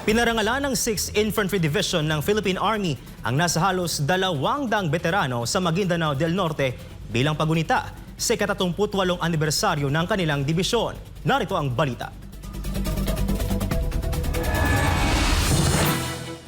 Pinarangalan ng 6th Infantry Division ng Philippine Army ang nasa halos dalawang daang veterano sa Maguindanao del Norte bilang pagunita sa 78 anibersaryo ng kanilang dibisyon. Narito ang balita.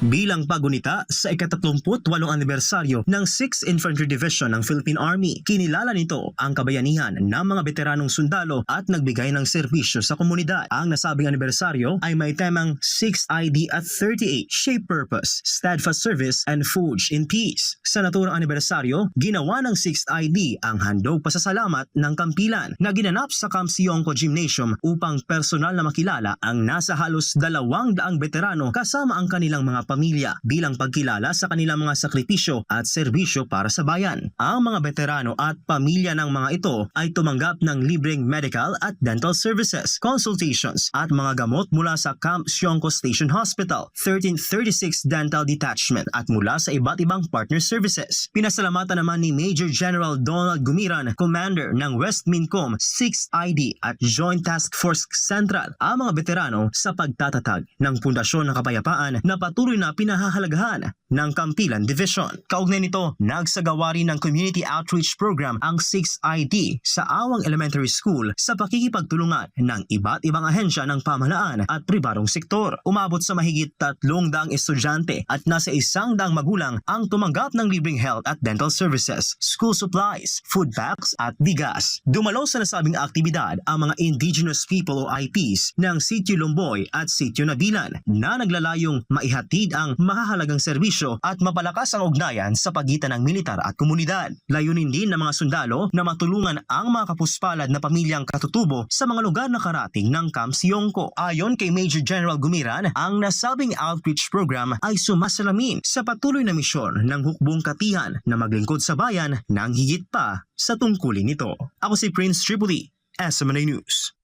Bilang pagunita sa ika-38 anibersaryo ng 6th Infantry Division ng Philippine Army, kinilala nito ang kabayanihan ng mga veteranong sundalo at nagbigay ng serbisyo sa komunidad. Ang nasabing anibersaryo ay may temang 6 ID at 38 Shape Purpose, Steadfast Service, and Forge in Peace. Sa naturang anibersaryo, ginawa ng 6th ID ang handog pasasalamat ng kampilan na ginanap sa Camp Sionco Gymnasium upang personal na makilala ang nasa halos dalawang daang veterano kasama ang kanilang mga pamilya bilang pagkilala sa kanilang mga sakripisyo at serbisyo para sa bayan. Ang mga veterano at pamilya ng mga ito ay tumanggap ng libreng medical at dental services, consultations at mga gamot mula sa Camp Sionco Station Hospital, 1336 Dental Detachment at mula sa iba't ibang partner services. Pinasalamatan naman ni Major General Donald Gumiran, Commander ng West Mincom 6th ID at Joint Task Force Central ang mga veterano sa pagtatatag ng Pundasyon ng Kapayapaan na patuloy na pinahahalagahan ng Kampilan Division. Kaugnay nito, nagsagawa rin ng Community Outreach Program ang 6ID sa Awang Elementary School sa pakikipagtulungan ng iba't ibang ahensya ng pamahalaan at pribadong sektor. Umabot sa mahigit tatlong daang estudyante at nasa isang daang magulang ang tumanggap ng libreng health at dental services, school supplies, food packs at bigas. Dumalo sa nasabing aktibidad ang mga indigenous people o IPs ng Sitio Lomboy at Sitio Nabilan na naglalayong maihatid ang mahahalagang serbisyo at mapalakas ang ugnayan sa pagitan ng militar at komunidad. Layunin din ng mga sundalo na matulungan ang mga kapuspalad na pamilyang katutubo sa mga lugar na karating ng Camp Sionco. Ayon kay Major General Gumiran, ang nasabing outreach program ay sumasalamin sa patuloy na misyon ng hukbong katihan na maglingkod sa bayan ng higit pa sa tungkulin nito. Ako si Prince Tripoli, SMNA News.